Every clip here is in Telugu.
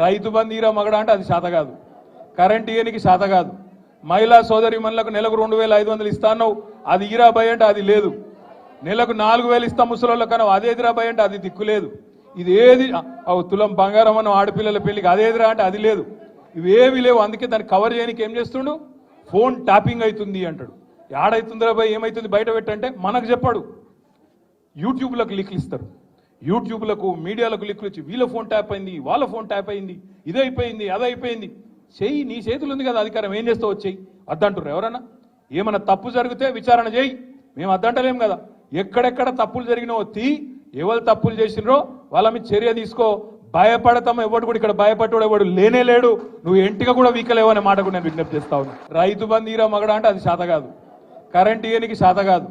రైతు బంధీరా మగడ అంటే అది శాత కాదు. కరెంట్ ఇయనికి శాత కాదు. మహిళా సోదరి మనులకు నెలకు రెండు వేల ఐదు వందలు ఇస్తాను అది ఈరా భయ అంటే అది లేదు. నెలకు నాలుగు వేలు ఇస్తాం ముసలోళ్ళ కన్నా అదేదిరా భయ అంటే అది దిక్కు లేదు. ఇది ఏది? తులం బంగారం అన్న ఆడపిల్లల పెళ్ళికి అదేదిరా అంటే అది లేదు. ఇవేవి లేవు అందుకే దాన్ని కవర్ చేయడానికి ఏం చేస్తుండు? ఫోన్ ట్యాపింగ్ అవుతుంది అంటాడు. ఏడైతుందిరా భయ్ ఏమైతుంది బయట పెట్టంటే మనకు చెప్పాడు. యూట్యూబ్లోకి లిక్లు ఇస్తారు. యూట్యూబ్లకు మీడియాలకు లిక్కులు ఇచ్చి వీళ్ళ ఫోన్ ట్యాప్ అయింది వాళ్ళ ఫోన్ ట్యాప్ అయింది ఇది అయిపోయింది చెయ్యి నీ చేతులు ఉంది కదా అధికారం ఏం చేస్తావు చెయ్యి. అద్దంటారు ఎవరన్నా? ఏమన్నా తప్పు జరిగితే విచారణ చేయి. మేము అద్దంటలేం కదా. ఎక్కడెక్కడ తప్పులు జరిగినావో తీ. ఎవరు తప్పులు చేసినరో వాళ్ళ మీద చర్య తీసుకో. భయపడతాం ఎవడు కూడా ఇక్కడ భయపడ్డాడు ఎవడు లేనే లేడు. నువ్వు ఎంటిగా కూడా వీకలేవు అనే మాట కూడా నేను విజ్ఞప్తి చేస్తా ఉన్నా. రైతు బంధీరా మగడ అంటే అది శాత కాదు. కరెంట్ ఇయనికి శాత కాదు.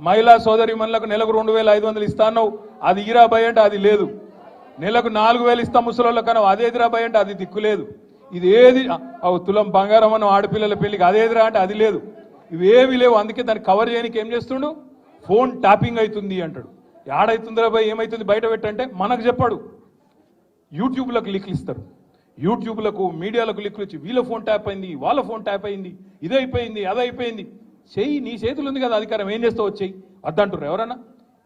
మహిళా సోదరి మనులకు నెలకు రెండు వేల ఐదు వందలు ఇస్తాను అది ఈరా అంటే అది లేదు. నెలకు నాలుగు వేలు ఇస్తాం ముసలోళ్ళ కన్నా అదేదిరా భయ అంటే అది దిక్కు లేదు. ఇది ఏది? తులం బంగారం అన్న ఆడపిల్లల పెళ్ళికి అదేదిరా అంటే అది లేదు. ఇవేవి లేవు. అందుకే దాన్ని కవర్ చేయడానికి ఏం చేస్తుండు? ఫోన్ ట్యాపింగ్ అవుతుంది అంటాడు. ఏడైతుందిరా బాయ్? ఏమైతుంది? బయట పెట్టంటే మనకు చెప్పాడు. యూట్యూబ్లకు లిక్లు ఇస్తారు. యూట్యూబ్లకు మీడియాలకు లిక్లు ఇచ్చి వీళ్ళ ఫోన్ ట్యాప్ అయింది వాళ్ళ ఫోన్ ట్యాప్ అయింది ఇది అయిపోయింది అయిపోయింది చెయ్యి నీ చేతులు ఉంది కదా అధికారం ఏం చేస్తావు చెయ్యి. అద్దంటారు ఎవరన్నా?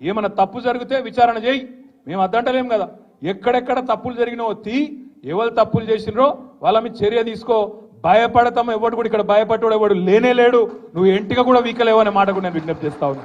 ఏమన్నా తప్పు జరిగితే విచారణ చేయి. మేము అద్దంటలేం కదా. ఎక్కడెక్కడ తప్పులు జరిగినో తీ. ఎవరు తప్పులు చేసినరో వాళ్ళ మీద చర్య తీసుకో. భయపడతాం ఎవడు కూడా ఇక్కడ భయపడ్డాడు ఎవడు లేనే లేడు. నువ్వు ఎంటిగా కూడా వీకలేవు అనే మాట కూడా నేను విజ్ఞప్తి చేస్తా ఉన్నా.